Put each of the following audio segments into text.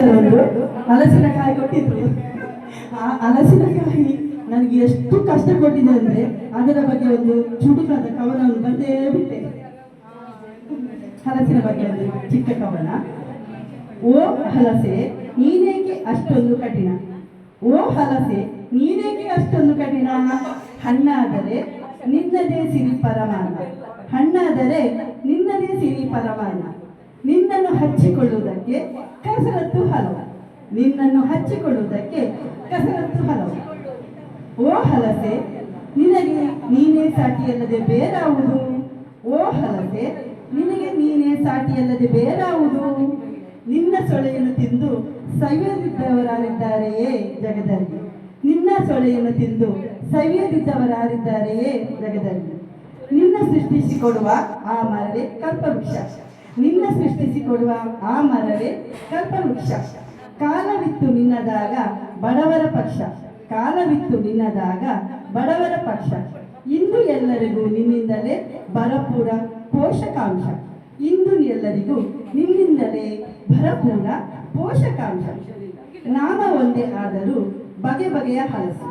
ಒಂದು ಹಲಸಿನಕಾಯಿ ಕೊಟ್ಟಿದ್ರು. ಆ ಹಲಸಿನಕಾಯಿ ನನಗೆ ಎಷ್ಟು ಕಷ್ಟ ಕೊಟ್ಟಿದೆ ಅಂದ್ರೆ ಅದರ ಬಗ್ಗೆ ಒಂದು ಚುಟುಕಾದ ಕವನವನ್ನು ಬಂದೇ ಬಿಟ್ಟೆ. ಹಲಸಿನ ಬಗ್ಗೆ ಒಂದು ಚಿಕ್ಕ ಕವನ ಓ ಹಲಸೆ, ನೀನೇಕೆ ಅಷ್ಟೊಂದು ಕಠಿಣ? ಓ ಹಲಸೆ, ನೀನೇಕೆ ಅಷ್ಟೊಂದು ಕಠಿಣ? ಹಣ್ಣಾದರೆ ನಿನ್ನದೇ ಸಿರಿ ಪರಮಾನ ಹಣ್ಣಾದರೆ ನಿನ್ನದೇ ಸಿರಿ ಪರಮಾನ ನಿನ್ನನ್ನು ಹಚ್ಚಿಕೊಳ್ಳುವುದಕ್ಕೆ ಕಸರತ್ತು ಹಲವು. ನಿನ್ನನ್ನು ಹಚ್ಚಿಕೊಳ್ಳುವುದಕ್ಕೆ ಕಸರತ್ತು ಹಲವು. ಓ ಹಲಸೆ, ನಿನಗೆ ನೀನೇ ಸಾಟಿಯಲ್ಲದೆ ಬೇರಾವುದು? ಓ ಹಲಸೆ, ನಿನಗೆ ನೀನೇ ಸಾಟಿಯಲ್ಲದೆ ಬೇರಾವುದು? ನಿನ್ನ ಸೊಳೆಯನ್ನು ತಿಂದು ಸವಿಯದಿದ್ದವರಾರಿದ್ದಾರೆಯೇ ಜಗದಲ್ಲಿ? ನಿನ್ನ ಸೊಳೆಯನ್ನು ತಿಂದು ಸವಿಯದಿದ್ದವರಾರಿದ್ದಾರೆಯೇ ಜಗದಲ್ಲಿ? ನಿನ್ನ ಸೃಷ್ಟಿಸಿಕೊಡುವ ಆ ಮರವೇ ಕಲ್ಪವೃಕ್ಷ. ನಿನ್ನ ಸೃಷ್ಟಿಸಿಕೊಡುವ ಆ ಮರವೇ ಕಲ್ಪವೃಕ್ಷ. ಕಾಲವಿತ್ತು ನಿನ್ನದಾಗ ಬಡವರ ಪಕ್ಷ. ಕಾಲವಿತ್ತು ನಿನ್ನದಾಗ ಬಡವರ ಪಕ್ಷ. ಇಂದು ಎಲ್ಲರಿಗೂ ನಿನ್ನಿಂದಲೇ ಭರಪೂರ ಪೋಷಕಾಂಶ. ಇಂದು ಎಲ್ಲರಿಗೂ ನಿನ್ನಿಂದಲೇ ಭರಪೂರ ಪೋಷಕಾಂಶ. ನಾಮ ಒಂದೇ ಆದರೂ ಬಗೆ ಬಗೆಯ ಹಲಸು.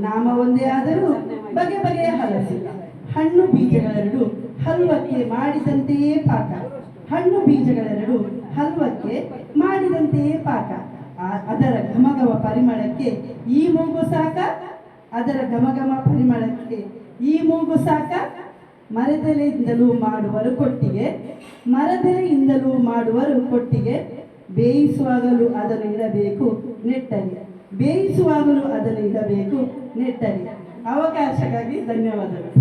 ನಾಮ ಒಂದೇ ಆದರೂ ಬಗೆ ಬಗೆಯ ಹಲಸು. ಹಣ್ಣು ಬೀಜಗಳೆರಡು ಹಲ್ವಕ್ಕೆ ಮಾಡಿದಂತೆಯೇ ಪಾಕ. ಹಣ್ಣು ಬೀಜಗಳೆರಡು ಹಲ್ವಕ್ಕೆ ಮಾಡಿದಂತೆಯೇ ಪಾಕ. ಅದರ ಘಮಘಮ ಪರಿಮಳಕ್ಕೆ ಈ ಮೂಗು ಸಾಕ? ಅದರ ಘಮಘಮ ಪರಿಮಳಕ್ಕೆ ಈ ಮೂಗು ಸಾಕ? ಮರದೆಲೆಯಿಂದಲೂ ಮಾಡುವರು ಕೊಟ್ಟಿಗೆ, ಮರದೆಲೆಯಿಂದಲೂ ಮಾಡುವರು ಕೊಟ್ಟಿಗೆ. ಬೇಯಿಸುವಾಗಲೂ ಅದನ್ನು ಇಡಬೇಕು, ನೆಟ್ಟಗೆ. ಬೇಯಿಸುವಾಗಲೂ ಅದನ್ನು ಇಡಬೇಕು, ನೆಟ್ಟಗೆ. ಅವಕಾಶಕ್ಕಾಗಿ ಧನ್ಯವಾದಗಳು.